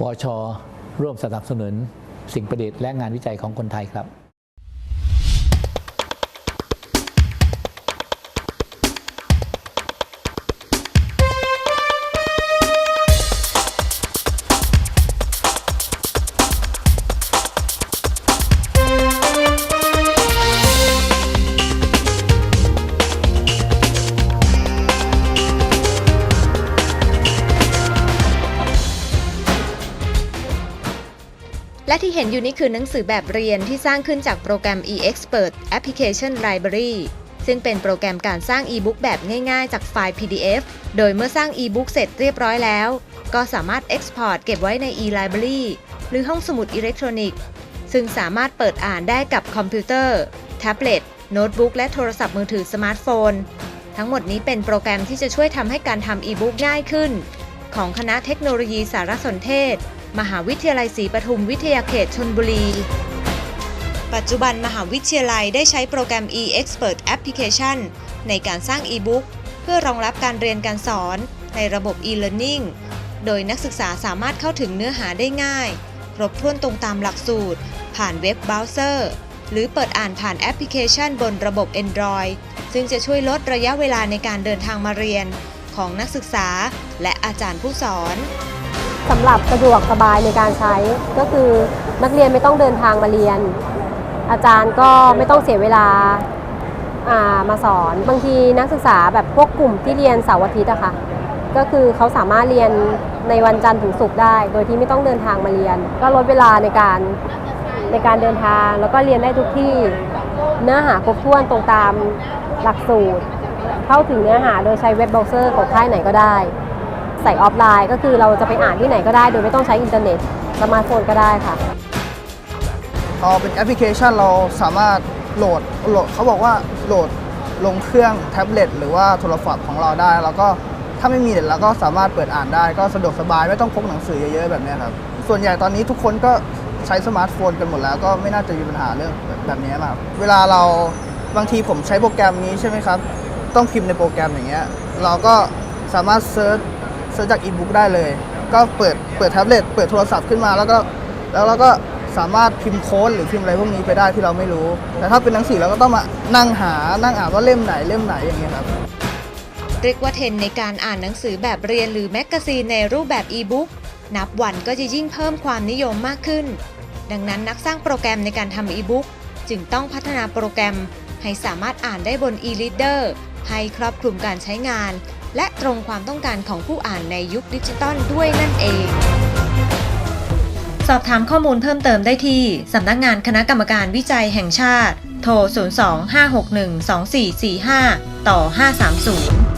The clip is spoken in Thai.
วช ร่วมสนับสนุนสิ่งประดิษฐ์และงานวิจัยของคนไทยครับ และที่เห็นอยู่นี้คือหนังสือแบบเรียนที่สร้างขึ้นจากโปรแกรม e-expert application library ซึ่งเป็นโปรแกรมการสร้าง e-book แบบง่ายๆ จากไฟล์ PDF โดยเมื่อสร้าง e-book เสร็จเรียบร้อยแล้ว ก็สามารถ export เก็บไว้ใน e-library หรือห้องสมุดอิเล็กทรอนิกส์ ซึ่งสามารถเปิดอ่านได้กับคอมพิวเตอร์ แท็บเล็ต โน้ตบุ๊ก และโทรศัพท์มือถือสมาร์ทโฟน ทั้งหมดนี้เป็นโปรแกรมที่จะช่วยทำให้การทำ e-book ง่ายขึ้น ของคณะเทคโนโลยีสารสนเทศ มหาวิทยาลัยศรีปทุมวิทยาเขตชนบุรี ปัจจุบันมหาวิทยาลัยได้ใช้โปรแกรม e-expert application ในการสร้าง e-book เพื่อรองรับการเรียนการสอนในระบบ e-learning โดยนักศึกษาสามารถเข้าถึงเนื้อหาได้ง่าย ครบถ้วนตรงตามหลักสูตร ผ่านเว็บเบราว์เซอร์ หรือเปิดอ่านผ่านแอปพลิเคชันบนระบบ Android ซึ่งจะช่วยลดระยะเวลาในการเดินทางมาเรียน ของนักศึกษาและอาจารย์ผู้สอน สำหรับสะดวกสบายในการใช้ก็คือนักเรียนไม่ต้องเดินทางมาเรียน อาจารย์ก็ไม่ต้องเสียเวลาามาสอน บางทีนักศึกษาแบบพวกกลุ่มที่เรียนเสาร์อาทิตย์อะค่ะก็คือเขาสามารถเรียนในวันจันทร์ถึงศุกร์ได้ โดยที่ไม่ต้องเดินทางมาเรียน ก็ลดเวลาในการในการเดินทางแล้วก็เรียนได้ทุกที่เนื้อหาครบถ้วนตรงตามหลักสูตร เข้าถึงเนื้อหาโดยใช้เว็บเบราว์เซอร์ของค่ายไหนก็ได้ ใส่ออฟไลน์ ก็คือเราจะไปอ่านที่ไหนก็ได้ โดยไม่ต้องใช้อินเทอร์เน็ตสมาร์ทโฟนก็ได้ค่ะพอเป็นแอปพลิเคชันเราสามารถโหลดโหลดเขาบอกว่าโหลดลงเครื่องแท็บเล็ตหรือว่าโทรศัพท์ของเราได้ แล้วก็ถ้าไม่มีเน็ตเราก็สามารถเปิดอ่านได้ ก็สะดวกสบายไม่ต้องพกหนังสือเยอะๆแบบนี้ครับส่วนใหญ่ตอนนี้ทุกคนก็ใช้สมาร์ทโฟนกันหมดแล้วก็ไม่น่าจะมีปัญหาเรื่องแบบนี้มากเวลาเราบางทีผมใช้โปรแกรมนี้ใช่ไหมครับ ต้องพิมพ์ในโปรแกรมอย่างเงี้ยเราก็สามารถเซิร์ช ซิร์ชจากอีบุ๊กได้เลย ก็เปิดเปิดแท็บเล็ตเปิดโทรศัพท์ขึ้นมาแล้วก็แล้วเราก็สามารถพิมพ์โค้ดหรือพิมพ์อะไรพวกนี้ไปได้ที่เราไม่รู้ แต่ถ้าเป็นหนังสือเราก็ต้องมานั่งหานั่งอ่านว่าเล่มไหนเล่มไหนอย่างเงี้ยครับเรียกว่าเทรนในการอ่านหนังสือแบบเรียนหรือแมกกาซีนในรูปแบบอีบุ๊กนับวันก็จะยิ่งเพิ่มความนิยมมากขึ้น ดังนั้นนักสร้างโปรแกรมในการทำอีบุ๊กจึงต้องพัฒนาโปรแกรมให้สามารถอ่านได้บน e-reader ให้ครอบคลุมการใช้งาน และตรงความต้องการของผู้อ่านในยุคดิจิตอลด้วยนั่นเอง สอบถามข้อมูลเพิ่มเติมได้ที่ สำนักงานคณะกรรมการวิจัยแห่งชาติ โทร 02 561 2445 ต่อ 530